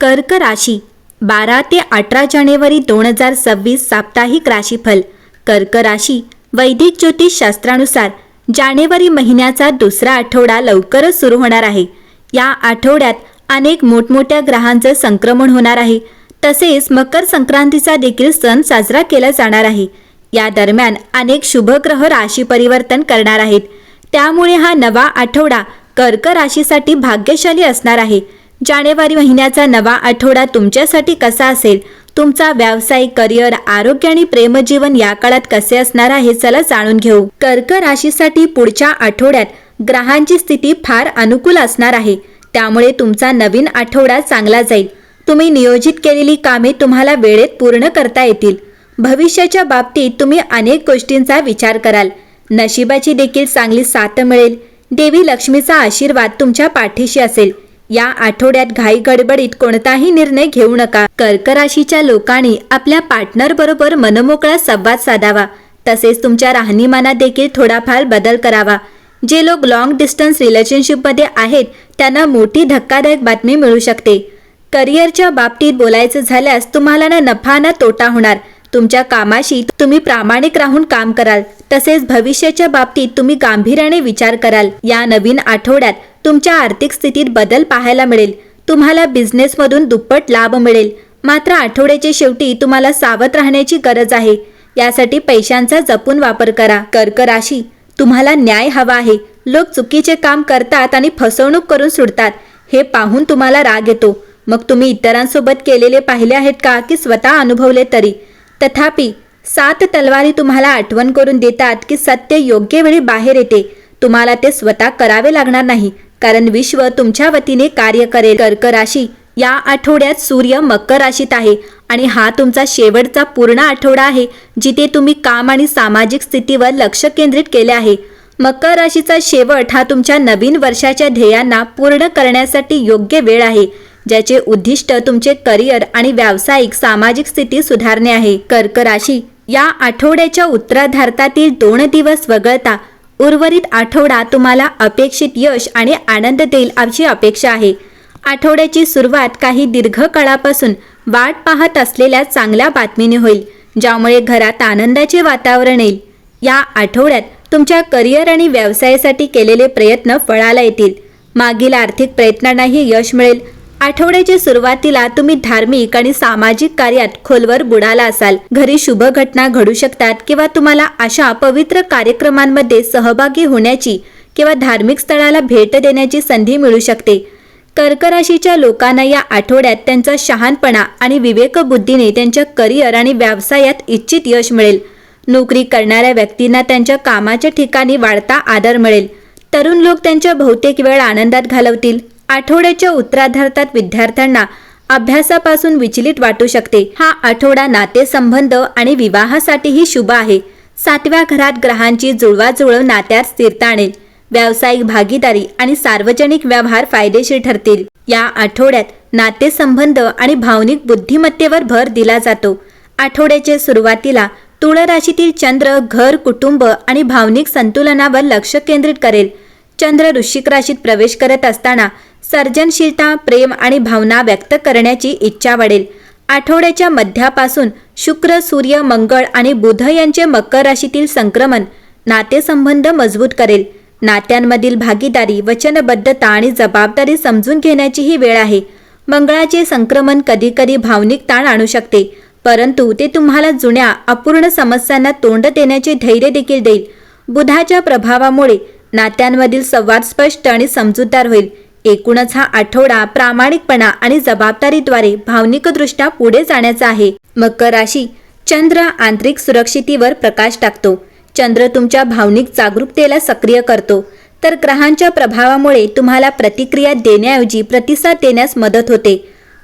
कर्क राशी बारा ते अठरा जानेवारी दोन हजार सव्वीस साप्ताहिक राशीफल. कर्क राशी वैदिक ज्योतिष शास्त्रानुसार जानेवारी महिन्याचा दुसरा आठवडा लवकरच सुरू होणार आहे. या आठवड्यात अनेक मोठमोठ्या ग्रहांचं संक्रमण होणार आहे. तसेच मकर संक्रांतीचा देखील सण साजरा केला जाणार आहे. या दरम्यान अनेक शुभग्रह राशी परिवर्तन करणार आहेत. त्यामुळे हा नवा आठवडा कर्क राशीसाठी भाग्यशाली असणार आहे. जानेवारी महिन्याचा नवा आठवडा तुमच्यासाठी कसा असेल? तुमचा व्यावसायिक करिअर आरोग्य आणि प्रेमजीवन या काळात कसे असणार आहे चला जाणून घेऊ. कर्क राशीसाठी पुढच्या आठवड्यात ग्रहांची स्थिती फार अनुकूल असणार आहे. त्यामुळे तुमचा नवीन आठवडा चांगला जाईल. तुम्ही नियोजित केलेली कामे तुम्हाला वेळेत पूर्ण करता येतील. भविष्याच्या बाबतीत तुम्ही अनेक गोष्टींचा विचार कराल. नशिबाची देखील चांगली साथ मिळेल. देवी लक्ष्मीचा आशीर्वाद तुमच्या पाठीशी असेल. या आठवड्यात घाई गडबडीत कोणताही निर्णय घेऊ नका. कर्क राशीच्या लोकांनी आपल्या पार्टनर बरोबर मनमोकळा संवाद साधावा. तसेच तुमच्या राहणीमानात देखील थोडाफार बदल करावा. जे लोक लॉंग डिस्टन्स रिलेशनशिपमध्ये आहेत त्यांना मोठी धक्कादायक बातमी मिळू शकते. करिअरच्या बाबतीत बोलायचं झाल्यास तुम्हाला ना नफा ना तोटा होणार. तुमच्या कामाशी तुम्ही प्रामाणिक राहून काम कराल. तसेच भविष्याच्या बाबतीत तुम्ही गांभीर्याने विचार कराल. या नवीन आठवड्यात तुमच्या आर्थिक स्थितीत बदल पाहायला मिळेल. तुम्हाला बिझनेसमधून दुप्पट लाभ मिळेल. मात्र आठवड्याच्या शेवटी तुम्हाला सावध राहण्याची गरज आहे. यासाठी पैशांचा जपून वापर करा. कर्क राशी तुम्हाला न्याय हवा आहे. लोक चुकीचे काम करतात आणि फसवणूक करून सुटतात हे पाहून तुम्हाला राग येतो. मग तुम्ही इतरांसोबत केलेले पाहिले आहेत का की स्वतः अनुभवले तरी? तथापि सात तलवारी तुम्हाला आठवण करून देतात की सत्य योग्य वेळी बाहेर येते. तुम्हाला ते स्वतः करावे लागणार नाही. कारण विश्व तुमच्या वतीने कार्य करेल. कर्क राशी. या आठवड्यात सूर्य मकर राशीत आहे आणि हा तुमचा शेवटचा पूर्ण आठवडा आहे जिथे तुम्ही काम आणि सामाजिक स्थितीवर लक्ष केंद्रित केले आहे. मकर राशीचा शेवट हा तुमच्या नवीन वर्षाच्या ध्येयांना पूर्ण करण्यासाठी योग्य वेळ आहे ज्याचे उद्दिष्ट तुमचे करिअर आणि व्यावसायिक सामाजिक स्थिती सुधारणे आहे. कर्क राशी. या आठवड्याच्या उत्तराधार्तातील दोन दिवस वगळता उर्वरित आठवडा तुम्हाला अपेक्षित यश आणि आनंद देईल अशी अपेक्षा आहे. आठवड्याची सुरुवात काही दीर्घ काळापासून वाट पाहत असलेल्या चांगल्या बातमीने होईल ज्यामुळे घरात आनंदाचे वातावरण येईल. या आठवड्यात तुमच्या करिअर आणि व्यवसायासाठी केलेले प्रयत्न फळाला येतील. मागील आर्थिक प्रयत्नांनाही यश मिळेल. आठवड्याच्या सुरुवातीला तुम्ही धार्मिक आणि सामाजिक कार्यात खोलवर बुडाला असाल. घरी शुभ घटना घडू शकतात किंवा तुम्हाला अशा पवित्र कार्यक्रमांमध्ये सहभागी होण्याची किंवा धार्मिक स्थळाला भेट देण्याची संधी मिळू शकते. कर्क राशीच्या लोकांना या आठवड्यात त्यांचा शहाणपणा आणि विवेकबुद्धीने त्यांच्या करिअर आणि व्यवसायात इच्छित यश मिळेल. नोकरी करणाऱ्या व्यक्तींना त्यांच्या कामाच्या ठिकाणी वाढता आदर मिळेल. तरुण लोक त्यांच्या बहुतेक वेळ आनंदात घालवतील. आठवड्याच्या उत्तराधार्तात विद्यार्थ्यांना अभ्यासापासून विचलित वाटू शकते. हा आठवडा नातेसंबंध आणि विवाहासाठीही शुभ आहे. सातव्या घरात ग्रहांची जुळवाजुळव नात्यात स्थिरता आणेल. व्यावसायिक भागीदारी आणि सार्वजनिक व्यवहार फायदेशीर ठरतील. या आठवड्यात नातेसंबंध आणि भावनिक बुद्धिमत्तेवर भर दिला जातो. आठवड्याच्या सुरुवातीला तुळ राशीतील चंद्र घर कुटुंब आणि भावनिक संतुलनावर लक्ष केंद्रित करेल. चंद्र वृश्चिक राशीत प्रवेश करत असताना सर्जनशीलता प्रेम आणि भावना व्यक्त करण्याची इच्छा वाढेल आठवड्याच्या मध्यापासून शुक्र सूर्य मंगळ आणि बुध यांचे मकर राशीतील संक्रमण नातेसंबंध मजबूत करेल. नात्यांमधील भागीदारी वचनबद्धता आणि जबाबदारी समजून घेण्याची ही वेळ आहे. मंगळाचे संक्रमण कधीकधी भावनिक ताण आणू शकते परंतु ते तुम्हाला जुन्या अपूर्ण समस्यांना तोंड देण्याचे धैर्य देखील देईल. बुधाच्या प्रभावामुळे नात्यांमधील संवाद स्पष्ट आणि समजूतदार होईल. एकूणच हा आठवडा प्रामाणिकपणा आणि जबाबदारीद्वारे भावनिकदृष्ट्या पुढे जाण्याचा आहे. मकर राशी चंद्र आंतरिक सुरक्षितीवर प्रकाश टाकतो. चंद्र तुमच्या भावनिक जागरूकतेला सक्रिय करतो. तर ग्रहांच्या प्रभावामुळे तुम्हाला प्रतिक्रिया देण्याऐवजी प्रतिसाद देण्यास मदत होते.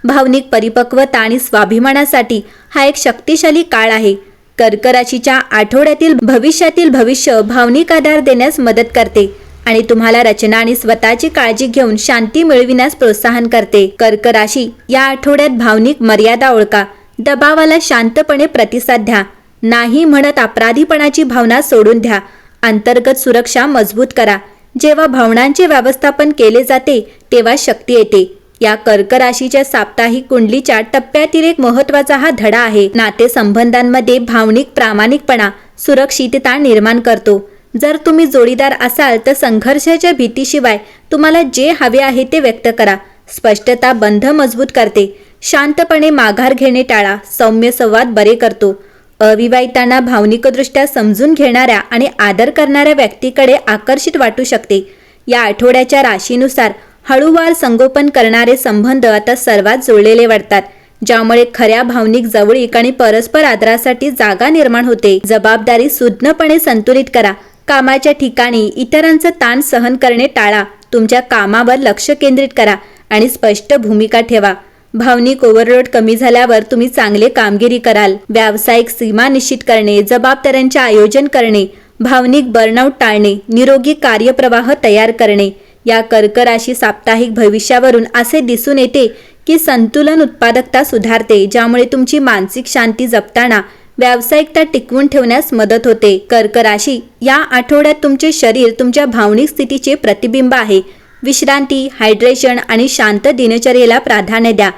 भावनिक परिपक्वता आणि स्वाभिमानासाठी हा एक शक्तिशाली काळ आहे. कर्क राशीच्या आठवड्यातील भविष्यातील भविष्य भावनिक आधार देण्यास मदत करते. आणि तुम्हाला रचना आणि स्वतःची काळजी घेऊन शांती मिळविण्यास प्रोत्साहन करते. कर्क राशी या आठवड्यात भावनिक मर्यादा ओळखा. दबावाला शांतपणे प्रतिसाद द्या. नाही म्हणत अपराधीपणाची भावना सोडून द्या. अंतर्गत सुरक्षा मजबूत करा. जेव्हा भावनांचे व्यवस्थापन केले जाते तेव्हा शक्ती येते. या कर्क राशीच्या साप्ताहिक कुंडलीच्या टप्प्यातील एक महत्त्वाचा हा धडा आहे. नातेसंबंधांमध्ये भावनिक प्रामाणिकपणा सुरक्षितता निर्माण करतो. जर तुम्ही जोडीदार असाल तर संघर्षाच्या भीतीशिवाय तुम्हाला जे हवे आहे ते व्यक्त करा. स्पष्टता बंध मजबूत करते. शांतपणे माघार घेणे टाळा. सौम्य संवाद बरे करतो. अविवाहितांना भावनिकदृष्ट्या समजून घेणाऱ्या आणि आदर करणाऱ्या व्यक्तीकडे आकर्षित वाटू शकते. या आठवड्याच्या राशीनुसार हळूवार संगोपन करणारे संबंध आता सर्वात जोडलेले वाटतात ज्यामुळे खऱ्या भावनिक जवळीक आणि परस्पर आदरासाठी जागा निर्माण होते. जबाबदारी सुज्ञपणे संतुलित करा. कामाच्या ठिकाणी इतरांचं ताण सहन करणे टाळा. तुमच्या कामावर लक्ष केंद्रित करा आणि स्पष्ट भूमिका ठेवा. भावनिक ओव्हरलोड कमी झाल्यावर तुम्ही चांगले कामगिरी कराल. व्यावसायिक सीमा निश्चित करणे जबाबदाऱ्यांचे आयोजन करणे भावनिक बर्नआउट टाळणे निरोगी कार्यप्रवाह तयार करणे. या कर्क राशी साप्ताहिक भविष्यावरून असे दिसून येते की संतुलन उत्पादकता सुधारते ज्यामुळे तुमची मानसिक शांती जपताना व्यावसायिकता टिकवून ठेवण्यास मदत होते. कर्क राशी या आठवड्यात तुमचे शरीर तुमच्या भावनिक स्थितीचे प्रतिबिंब आहे. विश्रांती हायड्रेशन आणि शांत दिनचर्येला प्राधान्य द्या.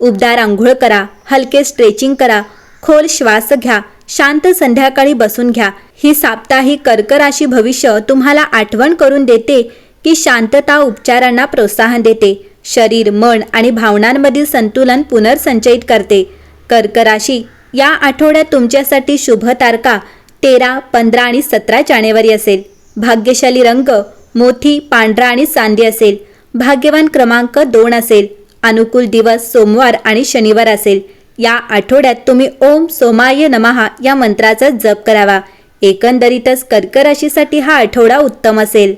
उबदार आंघोळ करा हलके स्ट्रेचिंग करा खोल श्वास घ्या शांत संध्याकाळी बसून घ्या. ही साप्ताहिक कर्क राशी भविष्य तुम्हाला आठवण करून देते की शांतता उपचारांना प्रोत्साहन देते. शरीर मन आणि भावनांमधील संतुलन पुनर्संचयित करते. कर्क राशी या आठवड्यात तुमच्यासाठी शुभ तारका तेरा पंधरा आणि सतरा जानेवारी असेल. भाग्यशाली रंग मोठी पांढरा आणि चांदी असेल. भाग्यवान क्रमांक दोन असेल. अनुकूल दिवस सोमवार आणि शनिवार असेल. या आठवड्यात तुम्ही ओम सोमाय नमहा या मंत्राचा जप करावा. एकंदरीतच कर्क राशीसाठी हा आठवडा उत्तम असेल.